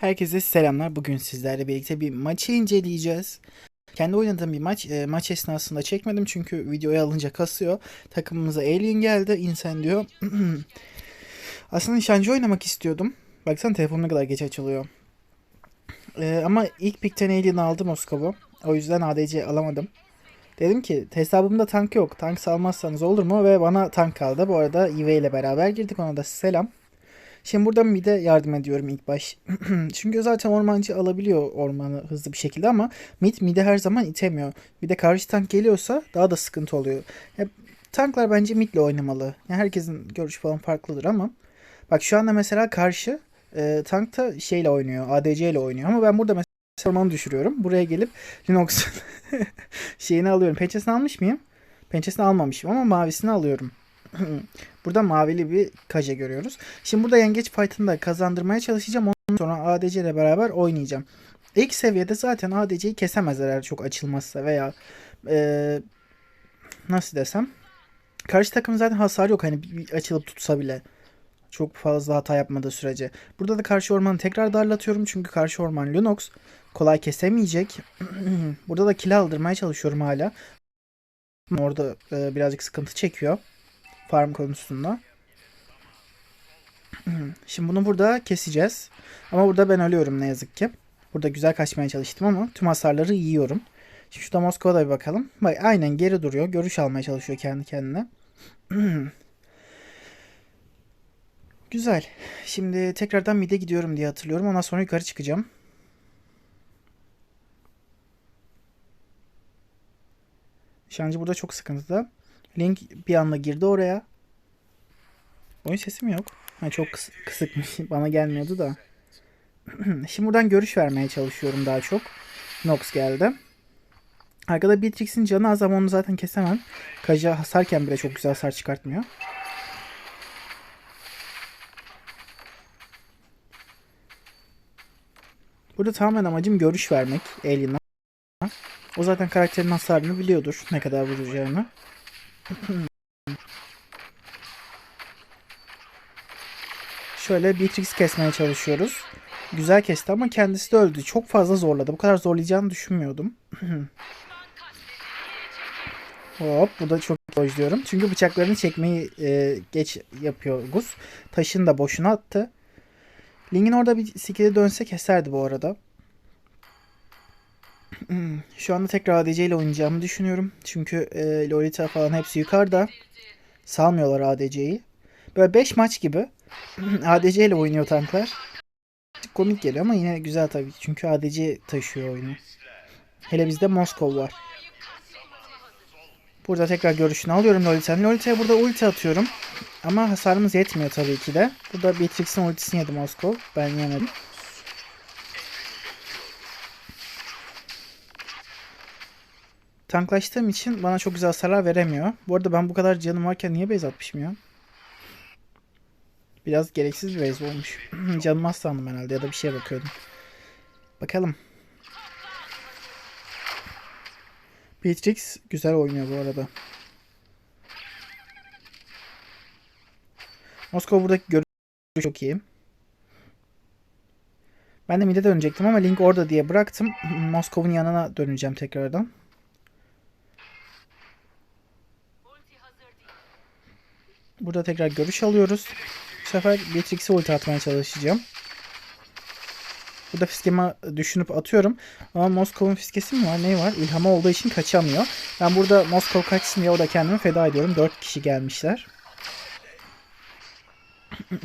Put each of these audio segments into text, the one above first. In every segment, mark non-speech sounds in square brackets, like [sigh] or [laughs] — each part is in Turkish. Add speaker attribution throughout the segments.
Speaker 1: Herkese selamlar. Bugün sizlerle birlikte bir maçı inceleyeceğiz. Kendi oynadığım bir maç. E, maç esnasında çekmedim çünkü videoya alınca kasıyor. Takımımıza Alien geldi. insan diyor. [clears throat] Aslında nişancı oynamak istiyordum. Baksana telefon ne kadar geç açılıyor. E, ama ilk pikten Alien aldım Moskova. O yüzden ADC alamadım. Dedim ki hesabımda tank yok. Tank salmazsanız olur mu? Ve bana tank kaldı. Bu arada Ive ile beraber girdik. Ona da selam. Şimdi burada mide yardım ediyorum ilk baş. [clears throat] Çünkü zaten ormancı alabiliyor ormanı hızlı bir şekilde ama mid mide her zaman itemiyor. Bir de karşı tank geliyorsa daha da sıkıntı oluyor. Ya, tanklar bence midle oynamalı. Yani herkesin görüşü falan farklıdır ama bak şu anda mesela karşı e, tank da şeyle oynuyor. ADC ile oynuyor ama ben burada mesela ormanı düşürüyorum. Buraya gelip Linux [laughs] şeyini alıyorum. Pençesini almış mıyım? Pençesini almamışım ama mavisini alıyorum. [clears throat] burada mavili bir kaje görüyoruz. Şimdi burada yengeç fight'ını da kazandırmaya çalışacağım. Ondan sonra ADC ile beraber oynayacağım. İlk seviyede zaten ADC'yi kesemezler eğer çok açılmazsa veya ee, nasıl desem karşı takım zaten hasar yok hani bir açılıp tutsa bile çok fazla hata yapmadığı sürece. Burada da karşı ormanı tekrar darlatıyorum çünkü karşı orman Lunox kolay kesemeyecek. [clears throat] burada da kill aldırmaya çalışıyorum hala. Orada e, birazcık sıkıntı çekiyor farm konusunda. [clears throat] Şimdi bunu burada keseceğiz. Ama burada ben ölüyorum ne yazık ki. Burada güzel kaçmaya çalıştım ama tüm hasarları yiyorum. Şimdi şurada Moskova'da bir bakalım. Bak aynen geri duruyor. Görüş almaya çalışıyor kendi kendine. [clears throat] güzel. Şimdi tekrardan mide gidiyorum diye hatırlıyorum. Ondan sonra yukarı çıkacağım. Şancı burada çok sıkıntıda. Link bir anda girdi oraya. Oyun sesi mi yok? Ha, çok kıs kısıkmış. [laughs] Bana gelmiyordu da. [clears throat] Şimdi buradan görüş vermeye çalışıyorum daha çok. Nox geldi. Arkada Beatrix'in canı az ama onu zaten kesemem. Kaja hasarken bile çok güzel hasar çıkartmıyor. Burada tamamen amacım görüş vermek Alien'a. O zaten karakterin hasarını biliyordur. Ne kadar vuracağını. [laughs] Şöyle Beatrix kesmeye çalışıyoruz. Güzel kesti ama kendisi de öldü. Çok fazla zorladı. Bu kadar zorlayacağını düşünmüyordum. [clears throat] Hop bu da çok dojluyorum. Çünkü bıçaklarını çekmeyi e, geç yapıyor Gus. Taşını da boşuna attı. Link'in orada bir skill'e dönse keserdi bu arada. Şu anda tekrar ADC ile oynayacağımı düşünüyorum. Çünkü e, Lolita falan hepsi yukarıda. Salmıyorlar ADC'yi. Böyle 5 maç gibi [clears throat] ADC ile oynuyor tanklar. Komik geliyor ama yine güzel tabii. Çünkü ADC taşıyor oyunu. Hele bizde Moskov var. Burada tekrar görüşünü alıyorum Lolita'nın. Lolita'ya burada ulti atıyorum. Ama hasarımız yetmiyor tabii ki de. Burada Beatrix'in ultisini yedi Moskov. Ben yemedim. Tanklaştığım için bana çok güzel hasarlar veremiyor. Bu arada ben bu kadar canım varken niye base atmışım ya? Biraz gereksiz bir base olmuş. [clears throat] Canım az sandım herhalde ya da bir şeye bakıyordum. Bakalım. Beatrix güzel oynuyor bu arada. Moskova buradaki görüşü çok iyi. Ben de mid'e dönecektim ama Link orada diye bıraktım. Moskov'un yanına döneceğim tekrardan. Burada tekrar görüş alıyoruz. Bu sefer Beatrix'e ulti atmaya çalışacağım. Burada fiskemi düşünüp atıyorum. Ama Moskov'un fiskesi mi var? Ne var? İlhama olduğu için kaçamıyor. Ben burada Moskov kaçsın diye orada kendimi feda ediyorum. 4 kişi gelmişler. [clears throat]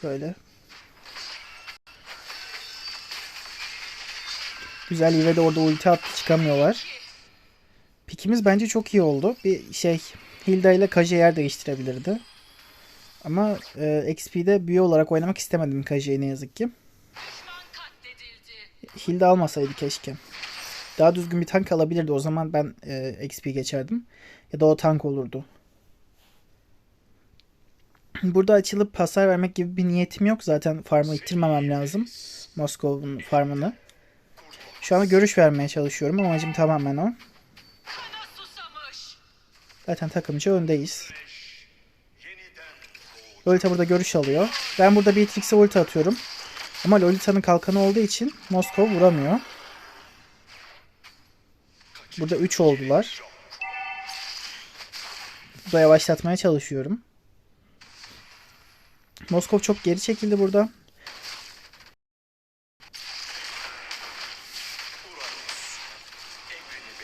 Speaker 1: Şöyle. Güzel Ive de orada ulti attı çıkamıyorlar. Pikimiz bence çok iyi oldu. Bir şey Hilda ile Kaje yer değiştirebilirdi. Ama e, XP'de büyü olarak oynamak istemedim Kaje'yi ne yazık ki. Hilda almasaydı keşke. Daha düzgün bir tank alabilirdi. O zaman ben e, XP geçerdim. Ya da o tank olurdu. Burada açılıp hasar vermek gibi bir niyetim yok. Zaten farmı ittirmemem lazım. Moskov'un farmını. Şu anda görüş vermeye çalışıyorum. Amacım tamamen o. Zaten takımcı öndeyiz. Lolita burada görüş alıyor. Ben burada Beatrix'e ulti atıyorum. Ama Lolita'nın kalkanı olduğu için Moskova vuramıyor. Burada 3 oldular. Burada yavaşlatmaya çalışıyorum. Moskov çok geri çekildi burada.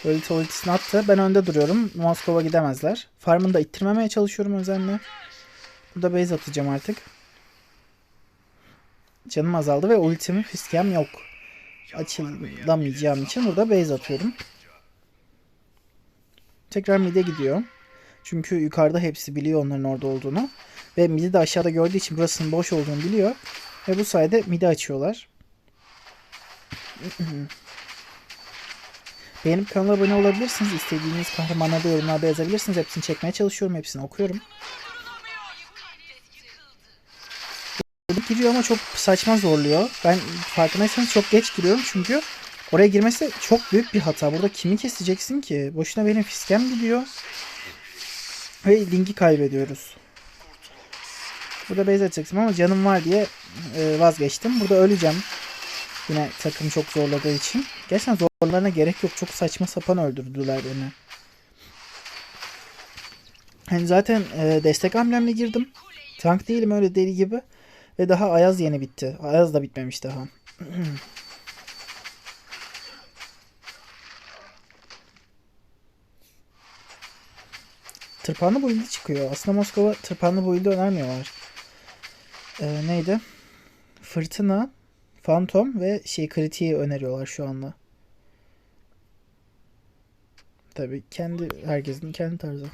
Speaker 1: Lolita ultisini attı. Ben önde duruyorum. Moskova gidemezler. Farmını da ittirmemeye çalışıyorum özenle. Burada base atacağım artık. Canım azaldı ve ultimi fiskem yok. Açılamayacağım için burada base atıyorum. Tekrar mid'e gidiyor. Çünkü yukarıda hepsi biliyor onların orada olduğunu. Ve mid'i de aşağıda gördüğü için burasının boş olduğunu biliyor. Ve bu sayede mid'i açıyorlar. [clears throat] Beğenip kanala abone olabilirsiniz. İstediğiniz kahramanları da yorumlarda yazabilirsiniz. Hepsini çekmeye çalışıyorum. Hepsini okuyorum. Giriyor ama çok saçma zorluyor. Ben farkındaysanız çok geç giriyorum çünkü oraya girmesi çok büyük bir hata. Burada kimi keseceksin ki? Boşuna benim fiskem gidiyor. Ve linki kaybediyoruz. Burada base atacaktım ama canım var diye e, vazgeçtim. Burada öleceğim. Yine takım çok zorladığı için. Gerçekten zorlarına gerek yok. Çok saçma sapan öldürdüler beni. Hani zaten e, destek hamlemle girdim. Tank değilim öyle deli gibi. Ve daha Ayaz yeni bitti. Ayaz da bitmemiş daha. [clears throat] Tırpanlı build'i çıkıyor. Aslında Moskova tırpanlı build'i önermiyorlar. Ee, neydi? Fırtına, Phantom ve şey kritiği öneriyorlar şu anda. Tabii kendi herkesin kendi tarzı.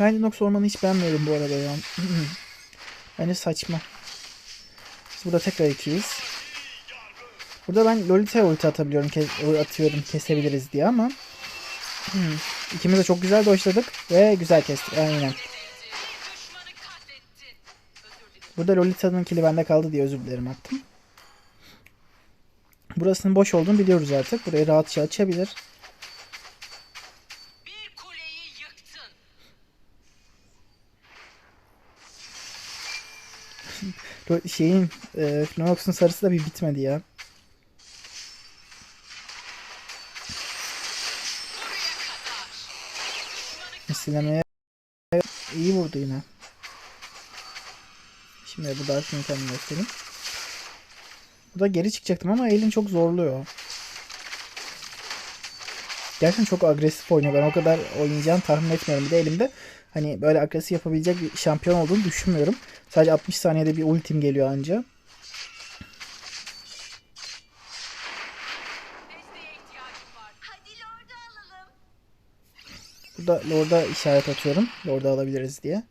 Speaker 1: Ben Linux ormanı hiç beğenmiyorum bu arada ya. [clears throat] Bence saçma. Biz burada tekrar ikiyiz. Burada ben Lolita'ya ulti atabiliyorum, ke- atıyorum kesebiliriz diye ama [clears throat] ikimiz de çok güzel doşladık ve güzel kestik. Aynen. Burada Lolita'nın kili bende kaldı diye özür dilerim attım. Burasının boş olduğunu biliyoruz artık. Burayı rahatça açabilir.
Speaker 2: Bir kuleyi yıktın. [laughs]
Speaker 1: Ro- Şeyin e, Lunox'un sarısı da bir bitmedi ya. Sinemeye iyi vurdu yine. Şimdi bu Dark King'den göstereyim. Burada geri çıkacaktım ama elin çok zorluyor. Gerçekten çok agresif oynuyor. Ben o kadar oynayacağını tahmin etmiyorum. Bir de elimde hani böyle agresif yapabilecek bir şampiyon olduğunu düşünmüyorum. Sadece 60 saniyede bir ultim geliyor anca. Burada Lord'a işaret atıyorum. Lord'u alabiliriz diye.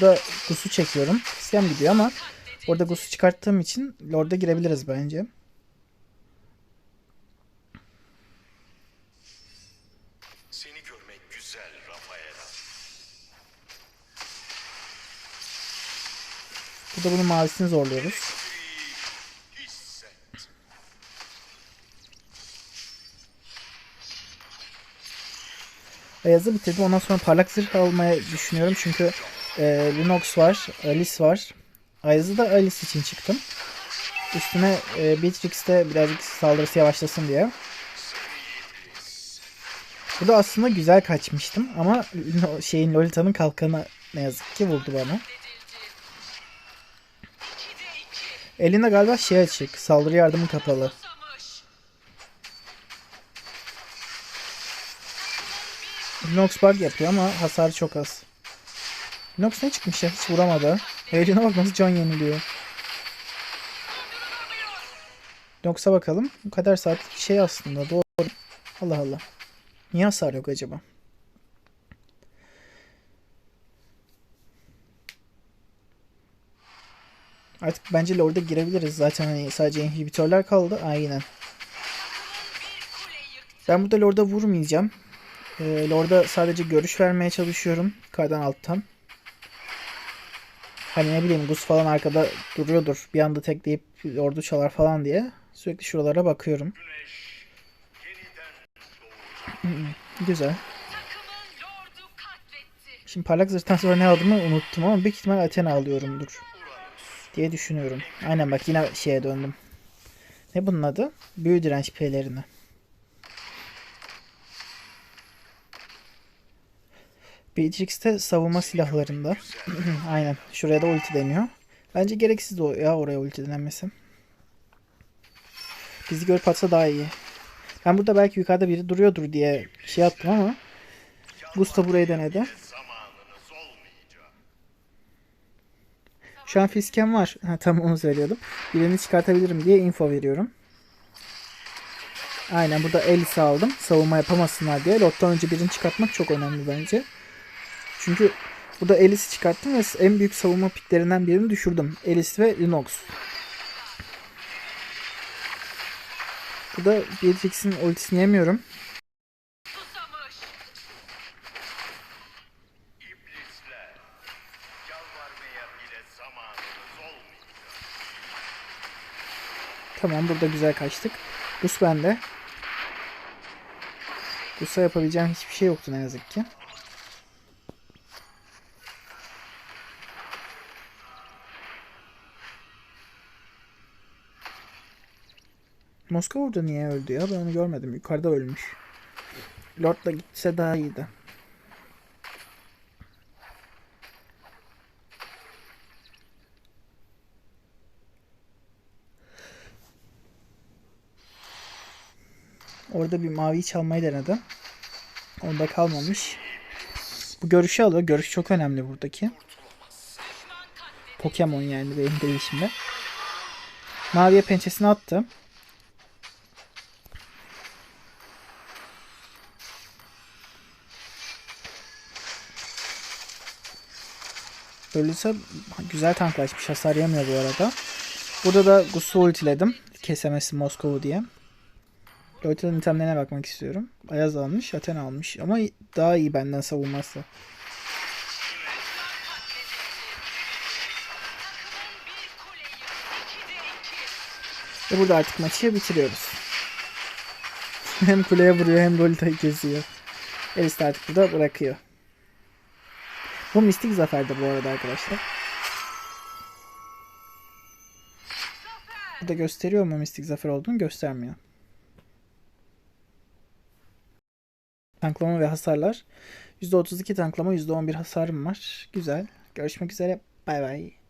Speaker 1: Burada Gus'u çekiyorum. Siyam gidiyor ama orada Gus'u çıkarttığım için Lord'a girebiliriz bence.
Speaker 3: Seni görmek güzel Rafaela.
Speaker 1: Burada bunun mavisini zorluyoruz. Beyazı bitirdim. Ondan sonra parlak zırh almaya düşünüyorum. Çünkü e, Lunox var, Alice var. Ayaz'ı da Alice için çıktım. Üstüne e, Beatrix'te birazcık saldırısı yavaşlasın diye. Burada aslında güzel kaçmıştım ama şeyin Lolita'nın kalkanı ne yazık ki vurdu bana. Elinde galiba şey açık. Saldırı yardımı kapalı. Lunox bug yapıyor ama hasar çok az. Ne çıkmış ya? Hiç vuramadı. Eline bak nasıl can yeniliyor. Lunox'a bakalım. Bu kadar saatlik şey aslında. Doğru. Allah Allah. Niye hasar yok acaba? Artık bence Lord'a girebiliriz. Zaten hani sadece inhibitörler kaldı. Aynen. Ben burada Lord'a vurmayacağım. Ee, Lord'a sadece görüş vermeye çalışıyorum. Yukarıdan alttan. Hani ne bileyim Gus falan arkada duruyordur. Bir anda tekleyip ordu çalar falan diye. Sürekli şuralara bakıyorum.
Speaker 3: Güneş
Speaker 1: Güzel. Şimdi parlak zırhtan sonra ne aldığımı unuttum ama büyük ihtimal Athena alıyorumdur. Diye düşünüyorum. Aynen bak yine şeye döndüm. Ne bunun adı? Büyü direnç pelerini. Beatrix'te savunma silahlarında. [clears throat] Aynen. Şuraya da ulti deniyor. Bence gereksiz o ya oraya ulti denenmesi. Bizi görüp atsa daha iyi. Ben burada belki yukarıda biri duruyordur diye şey yaptım ama Gusta burayı denedi. Şu an fiskem var. Ha, tam onu söylüyordum. Birini çıkartabilirim diye info veriyorum. Aynen burada Alice'i aldım. Savunma yapamasınlar diye. Lottan önce birini çıkartmak çok önemli bence. Çünkü burada Alice'i çıkarttım ve en büyük savunma piklerinden birini düşürdüm. Alice ve Lunox. Burada Beatrix'in ultisini yemiyorum. Tamam burada güzel kaçtık. Gus bende. Gus'a yapabileceğim hiçbir şey yoktu ne yazık ki. Moskova orada niye öldü ya? Ben onu görmedim. Yukarıda ölmüş. Lord da gitse daha iyiydi. Orada bir maviyi çalmayı denedim. Onda kalmamış. Bu görüşü alıyor. Görüş çok önemli buradaki. Pokemon yani benim değişimde. Maviye pençesini attı. Öyleyse güzel tanklaşmış. Hasar yemiyor bu arada. Burada da Gus'u ultiledim. Kesemesi Moskova diye. Loyta'nın itemlerine bakmak istiyorum. Ayaz almış, Athena almış. Ama daha iyi benden savunması.
Speaker 2: Takımın bir kule yıktı. 2'de 2.
Speaker 1: Ve burada artık maçı bitiriyoruz. [laughs] hem kuleye vuruyor hem Lolita'yı kesiyor. Elis artık burada bırakıyor. Bu mistik zaferdi bu arada arkadaşlar. Burada gösteriyor mu mistik zafer olduğunu göstermiyor. Tanklama ve hasarlar. %32 tanklama, %11 hasarım var. Güzel. Görüşmek üzere. Bay bay.